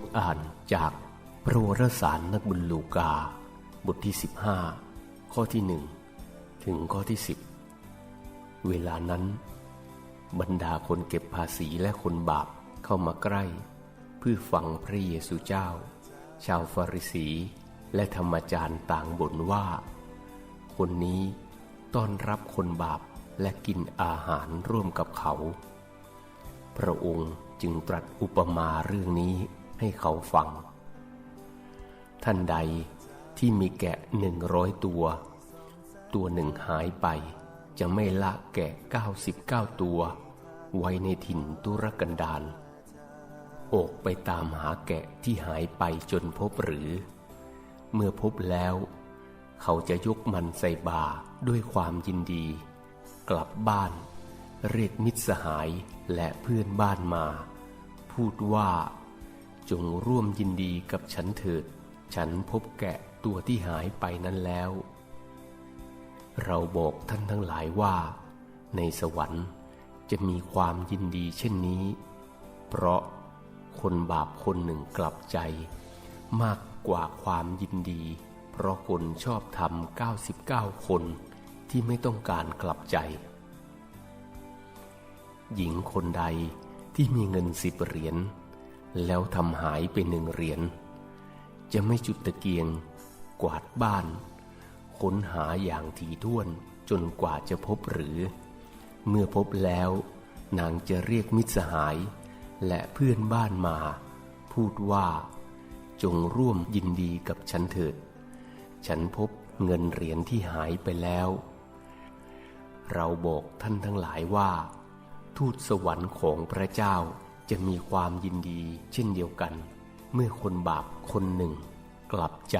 ทอ่านจากพระวรสารนักบุญลูกา บทที่ 15 ข้อที่หนึ่งถึงข้อที่ 10 เวลานั้น บรรดาคนเก็บภาษีและคนบาปเข้ามาใกล้ เพื่อฟังพระเยซูเจ้า ชาวฟาริสีและธรรมจารย์ต่างบ่นว่า คนนี้ต้อนรับคนบาปและกินอาหารร่วมกับเขา พระองค์จึงตรัสอุปมาเรื่องนี้ ให้เขาฟัง ท่านใดที่มีแกะหนึ่งร้อยตัว ตัวหนึ่งหายไป จะไม่ละแกะเก้าสิบเก้าตัว ไว้ในถิ่นตุรกันดารออกไปตามหาแกะที่หายไปจนพบหรือ เมื่อพบแล้ว เขาจะยกมันใส่บาด้วยความยินดี กลับบ้าน เรียกมิตรสหายและเพื่อนบ้านมา พูดว่า จงร่วมยินดีกับฉันเถิด ฉันพบแกะตัวที่หายไปนั้นแล้ว เราบอกท่านทั้งหลายว่า ในสวรรค์จะมีความยินดีเช่นนี้ เพราะคนบาปคนหนึ่งกลับใจ มากกว่าความยินดี เพราะคนชอบทำ99 คนที่ไม่ต้องการกลับใจ หญิงคนใดที่มีเงินสิบเหรียญ แล้วทำหายไปหนึ่งเหรียญ จะไม่จุดตะเกียง กวาดบ้าน ค้นหาอย่างถี่ถ้วนจนกว่าจะพบหรือ เมื่อพบแล้วนางจะเรียกมิตรสหาย และเพื่อนบ้านมา พูดว่า จงร่วมยินดีกับฉันเถิด ฉันพบเงินเหรียญที่หายไปแล้ว เราบอกท่านทั้งหลายว่า ทูตสวรรค์ของพระเจ้า จะมีความยินดีเช่นเดียวกัน เมื่อคนบาปคนหนึ่งกลับใจ